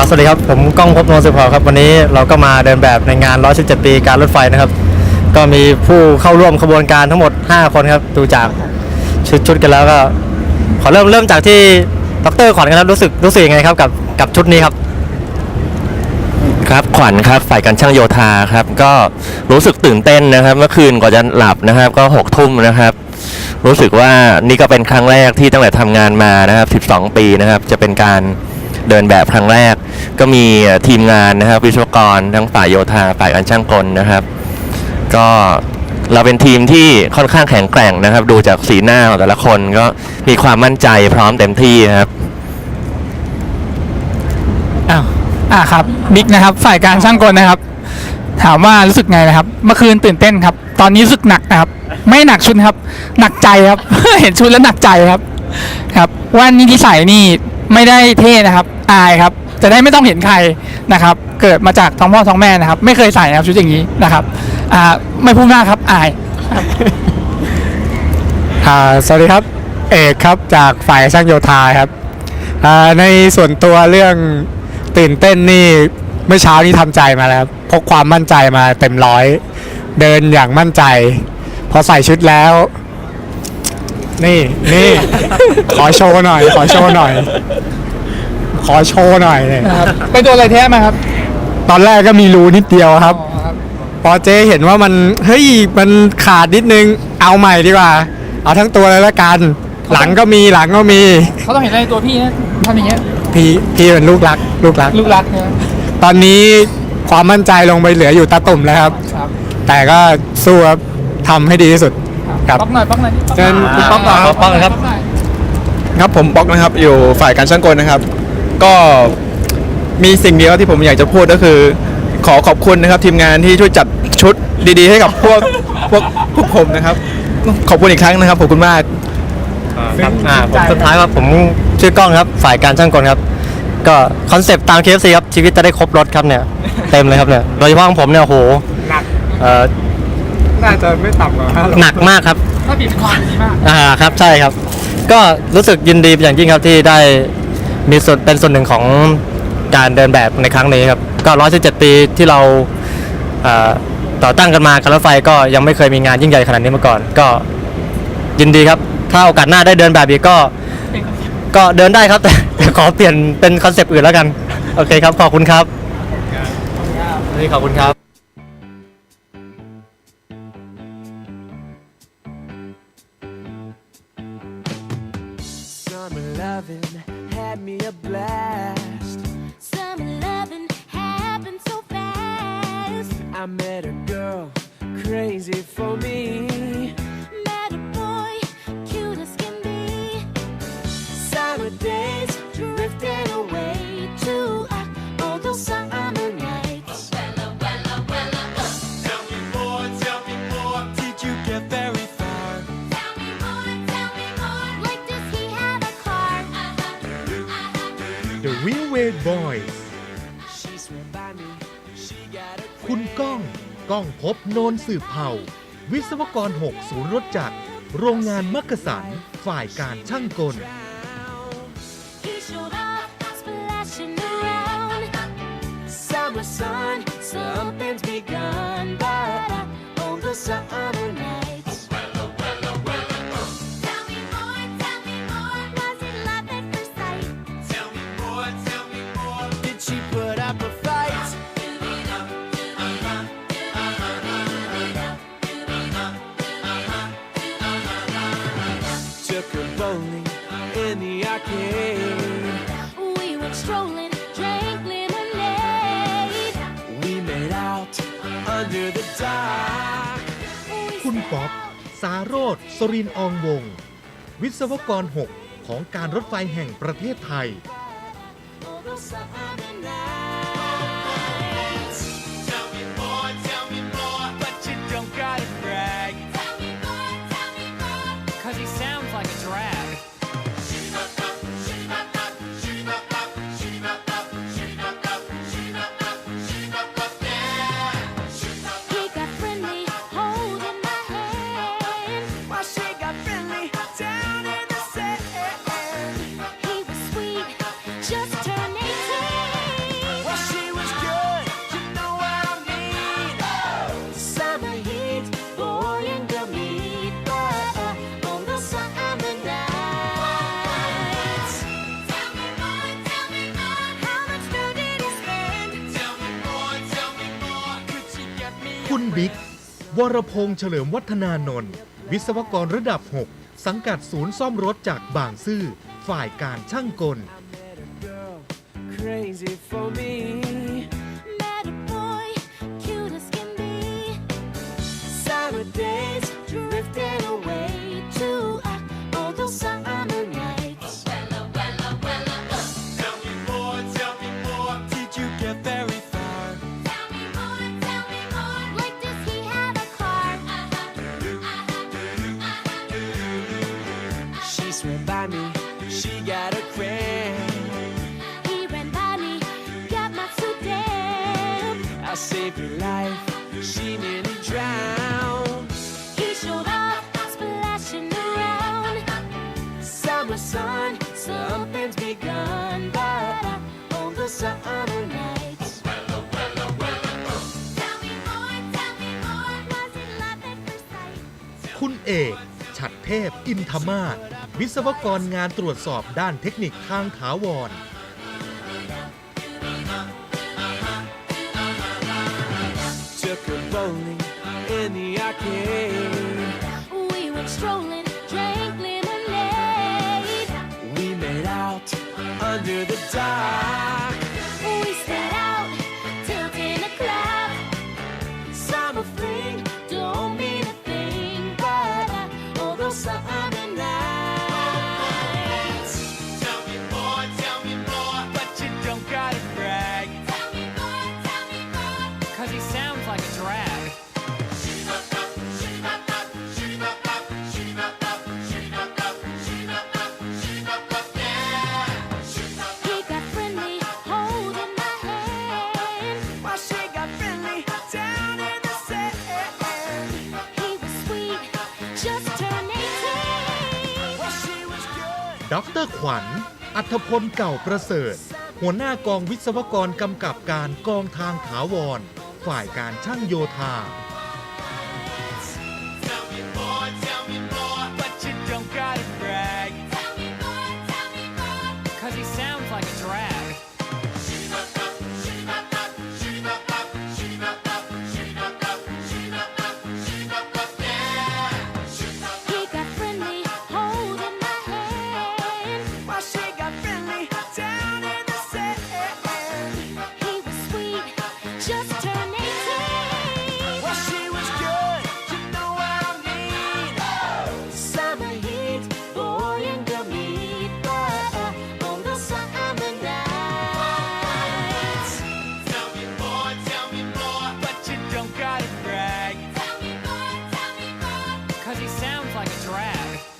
ครับสวัสดีครับผมก้องภพบนวลสุภาครับวันนี้เราก็มาเดินแบบในงาน 117 ปีการรถไฟนะครับ ก็มีผู้เข้าร่วมขบวนการทั้งหมด 5 คนครับดูจากชุดชุดกันแล้วก็ ขอเริ่มเริ่มจากที่ดรขวัญกันครับรู้สึกรู้สึกยังไงครับกับกับชุดนี้ครับ ครับขวัญครับฝ่ายการช่างโยธาครับ ก็รู้สึกตื่นเต้นนะครับ เมื่อคืนก่อนจะหลับนะครับ ก็หกทุ่มนะครับ รู้สึกว่านี่ก็เป็นครั้งแรกที่ตั้งแต่ทำงานมานะครับ 12 ปีนะครับ จะเป็นการ เดินแบบครั้งแรก ก็มีทีมงานนะครับวิศวกรทั้งฝ่ายโยธาฝ่ายการช่างกลนะครับ ก็เราเป็นทีมที่ค่อนข้างแข็งแกร่งนะครับ ดูจากสีหน้าของแต่ละคนก็มีความมั่นใจพร้อมเต็มที่ครับอ้าวอ่าครับบิ๊กนะครับ ฝ่ายการช่างกลนะครับ ถามว่ารู้สึกไงนะครับ เมื่อคืนตื่นเต้นครับ ตอนนี้รู้สึกหนักนะครับ ไม่หนักชุดครับ หนักใจครับ เห็นชุดแล้วหนักใจครับ ครับว่านี่ที่ใส่นี่ไม่ได้เท่นะครับ อายครับจะได้ไม่ต้องเห็นใครนะครับ เกิดมาจากท้องพ่อท้องแม่นะครับ ไม่เคยใส่นะครับชุดอย่างนี้นะครับอ่าไม่พูดมากครับอายอ่าสวัสดีครับ เอกครับจากฝ่ายช่างโยธาครับอ่าในส่วนตัวเรื่องตื่นเต้นนี่เมื่อเช้านี้ทำใจมาแล้วพกความมั่นใจมาเต็มร้อย เดินอย่างมั่นใจ พอใส่ชุดแล้ว นี่นี่ขอโชว์หน่อย ขอโชว์หน่อย อโชว์หน่อยเนี่ยนะครับไปโดนอะไรแท้มาครับตอนแรกก็มีรูนิดเดียวครับอ๋อครับ พอเจ๊เห็นว่ามันเฮ้ยมันขาดนิดนึงเอาใหม่ดีกว่า เอาทั้งตัวเลยละกัน หลังก็มีหลังก็มีเขาต้องเห็นอะไรในตัวพี่นะทำอย่างเงี้ยพี่พี่เป็นลูกรัก ลูกรัก ลูกรักนะตอนนี้ความมั่นใจลงไปเหลืออยู่ตาตุ่มแล้วครับครับแต่ก็สู้ครับทำให้ดีที่สุดครับป๊อกหน่อยป๊อกหน่อยป๊อกหน่อยเชิญคุณป๊อกก่อนครับป๊อกนะครับป๊หน่อยครับผมป๊อกนะครับ อยู่ฝ่ายการช่างกลนะครับ ก็มีสิ่งเดียวที่ผมอยากจะพูดก็คือ ขอขอบคุณนะครับ ทีมงานที่ช่วยจัดชุดดีๆ ให้กับพวกพวกพวกผมนะครับ ขอบคุณอีกครั้งนะครับขอบคุณมากครับอ่าผมสุดท้ายครับผมชื่อกล้องครับ ฝ่ายการช่างกลครับ ก็คอนเซปต์ตาม KFC ครับชีวิตจะได้ครบรถครับเนี่ยเต็มเลยครับเนี่ยโดยเฉพาะของผมเนี่ยโหหนักเอ่อน่าจะไม่ต่ำกว่าห้าโลหนักมากครับถ้าบีบเป็นความดีมากอ่าครับใช่ครับ ก็รู้สึกยินดีเป็นอย่างยิ่งครับที่ได้ มีส่วนเป็นส่วนหนึ่งของการเดินแบบในครั้งนี้ครับก็117 ปีที่เราเอ่อต่อตั้งกันมาการรถไฟก็ยังไม่เคยมีงานยิ่งใหญ่ขนาดนี้มาก่อน ก็ยินดีครับ ถ้าโอกาสหน้าได้เดินแบบอีกก็ ก็เดินได้ครับ แต่แต่ขอเปลี่ยนเป็นคอนเซปต์อื่นแล้วกัน โอเคครับ ขอบคุณครับนี่ขอบคุณครับ Summer loving had me a blast. Summer loving happened so fast. I met a girl crazy for me. Met a boy, cute as can be. Summer days The Real Way Boys คุณก้องก้องพบโนนสืบเผ่า วิศวกร 6 ศูนย์รถจักร โรงงานมักกะสัน ฝ่ายการช่างกล up a fight? Took her bowling in the arcade. We went strolling, drank lemonade. We made out under the dark. คุณป๊อปสาโรธสรินอองวง วิศวกร 6 ของการรถไฟแห่งประเทศไทย All บิ๊ก วรพงษ์เฉลิมวัฒนานนท์วิศวกรระดับ 6 สังกัดศูนย์ซ่อมรถจากบางซื่อ ฝ่ายการช่างกล Crazy for me. Met a boy, cute as can be. Summer days drifting away She swam by me, she got a cramp. He ran by me, got my so damn. I saved her life, she nearly drowned. He showed off, splashing around. Summer sun, something's begun, but uh, on the summer nights. Tell me more, tell me more. Was it love at first sight? คุณเอก ฉัดเทพ อินทมาศ วิศวกรงานตรวจสอบด้านเทคนิคทางถาวร Took her bowling in the arcade. We went strolling, drank lemonade. We made out under the dark. ดรขวัญ อัธพลเก่าประเสริฐ หัวหน้ากองวิศวกรกำกับการกองทางถาวร ฝ่ายการช่างโยธา sounds like a drag.